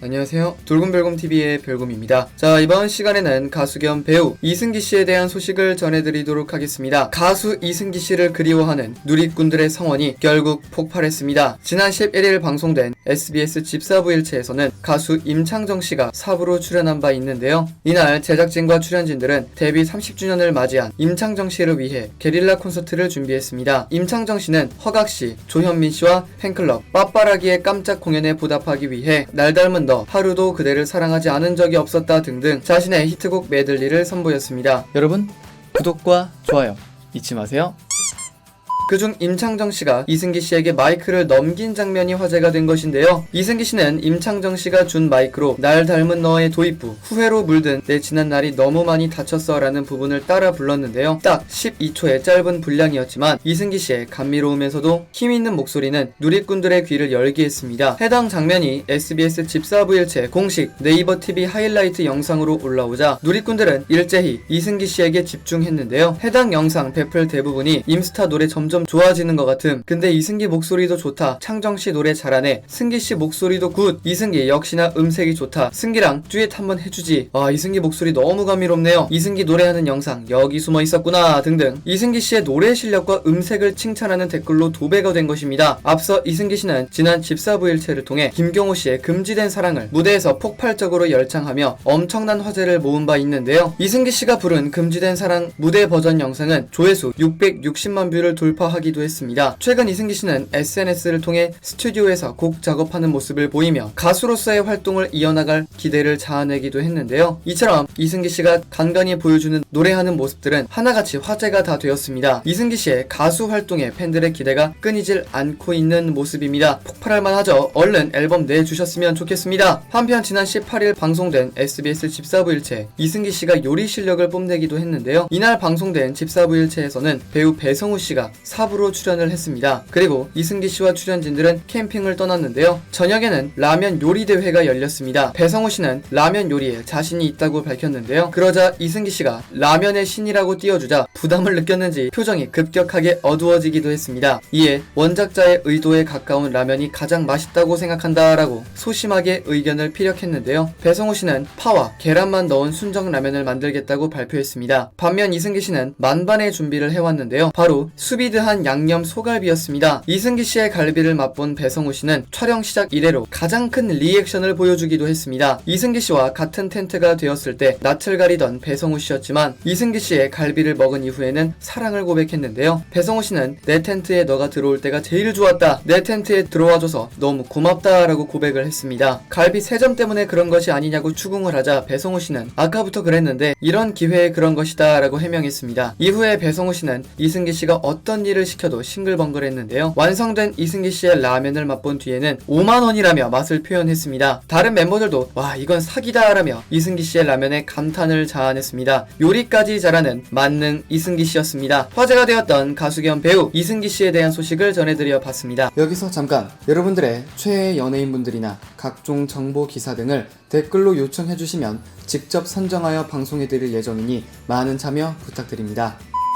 안녕하세요. 돌곰별곰TV의 별곰입니다. 자, 이번 시간에는 가수 겸 배우 이승기 씨에 대한 소식을 전해드리도록 하겠습니다. 가수 이승기 씨를 그리워하는 누리꾼들의 성원이 결국 폭발했습니다. 지난 11일 방송된 SBS 집사부 일체에서는 가수 임창정 씨가 사부로 출연한 바 있는데요. 이날 제작진과 출연진들은 데뷔 30주년을 맞이한 임창정 씨를 위해 게릴라 콘서트를 준비했습니다. 임창정 씨는 허각 씨, 조현민 씨와 팬클럽 빠빠라기의 깜짝 공연에 보답하기 위해 날 닮은 너 하루도 그대를 사랑하지 않은 적이 없었다 등등 자신의 히트곡 메들리를 선보였습니다. 여러분 구독과 좋아요 잊지 마세요. 그중 임창정 씨가 이승기 씨에게 마이크를 넘긴 장면이 화제가 된 것인데요. 이승기 씨는 임창정 씨가 준 마이크로 날 닮은 너의 도입부 후회로 물든 내 지난 날이 너무 많이 다쳤어 라는 부분을 따라 불렀는데요. 딱 12초의 짧은 분량이었지만 이승기 씨의 감미로우면서도 힘 있는 목소리는 누리꾼들의 귀를 열게 했습니다. 해당 장면이 SBS 집사부일체 공식 네이버 TV 하이라이트 영상으로 올라오자 누리꾼들은 일제히 이승기 씨에게 집중했는데요. 해당 영상 배플 대부분이 임스타 노래 점점 좋아지는 것 같음. 근데 이승기 목소리도 좋다. 창정 씨 노래 잘하네. 승기 씨 목소리도 굿. 이승기 역시나 음색이 좋다. 승기랑 듀엣 한번 해주지. 아 이승기 목소리 너무 감미롭네요. 이승기 노래하는 영상 여기 숨어 있었구나 등등. 이승기 씨의 노래 실력과 음색을 칭찬하는 댓글로 도배가 된 것입니다. 앞서 이승기 씨는 지난 집사부일체를 통해 김경호 씨의 금지된 사랑을 무대에서 폭발적으로 열창하며 엄청난 화제를 모은 바 있는데요. 이승기 씨가 부른 금지된 사랑 무대 버전 영상은 조회수 660만 뷰를 돌파 하기도 했습니다. 최근 이승기 씨는 SNS를 통해 스튜디오에서 곡 작업하는 모습을 보이며 가수로서의 활동을 이어나갈 기대를 자아내기도 했는데요. 이처럼 이승기 씨가 간간히 보여주는 노래하는 모습들은 하나같이 화제가 다 되었습니다. 이승기 씨의 가수 활동에 팬들의 기대가 끊이질 않고 있는 모습입니다. 폭발할 만하죠. 얼른 앨범 내주셨으면 좋겠습니다. 한편 지난 18일 방송된 SBS 집사부 일체 이승기 씨가 요리 실력을 뽐내기도 했는데요. 이날 방송된 집사부 일체에서는 배우 배성우 씨가 사부로 출연을 했습니다. 그리고 이승기 씨와 출연진들은 캠핑을 떠났는데요. 저녁에는 라면 요리 대회가 열렸습니다. 배성우 씨는 라면 요리에 자신이 있다고 밝혔는데요. 그러자 이승기 씨가 라면의 신이라고 띄워주자 부담을 느꼈는지 표정이 급격하게 어두워지기도 했습니다. 이에 원작자의 의도에 가까운 라면이 가장 맛있다고 생각한다라고 소심하게 의견을 피력했는데요. 배성우 씨는 파와 계란만 넣은 순정 라면을 만들겠다고 발표했습니다. 반면 이승기 씨는 만반의 준비를 해왔는데요. 바로 수비드 한 양념 소갈비였습니다. 이승기 씨의 갈비를 맛본 배성우 씨는 촬영 시작 이래로 가장 큰 리액션을 보여주기도 했습니다. 이승기 씨와 같은 텐트가 되었을 때 낯을 가리던 배성우 씨였지만 이승기 씨의 갈비를 먹은 이후에는 사랑을 고백했는데요. 배성우 씨는 내 텐트에 너가 들어올 때가 제일 좋았다. 내 텐트에 들어와줘서 너무 고맙다라고 고백을 했습니다. 갈비 3점 때문에 그런 것이 아니냐고 추궁을 하자 배성우 씨는 아까부터 그랬는데 이런 기회에 그런 것이다 라고 해명했습니다. 이후에 배성우 씨는 이승기 씨가 어떤 일을 시켜도 싱글벙글했는데요. 완성된 이승기 씨의 라면을 맛본 뒤에는 5만 원이라며 맛을 표현했습니다. 다른 멤버들도 와 이건 사기다 라며 이승기 씨의 라면에 감탄을 자아냈습니다. 요리까지 잘하는 만능 이승기 씨였습니다. 화제가 되었던 가수 겸 배우 이승기 씨에 대한 소식을 전해드려 봤습니다. 여기서 잠깐 여러분들의 최애 연예인분들이나 각종 정보 기사 등을 댓글로 요청해 주시면 직접 선정하여 방송해 드릴 예정이니 많은 참여 부탁드립니다.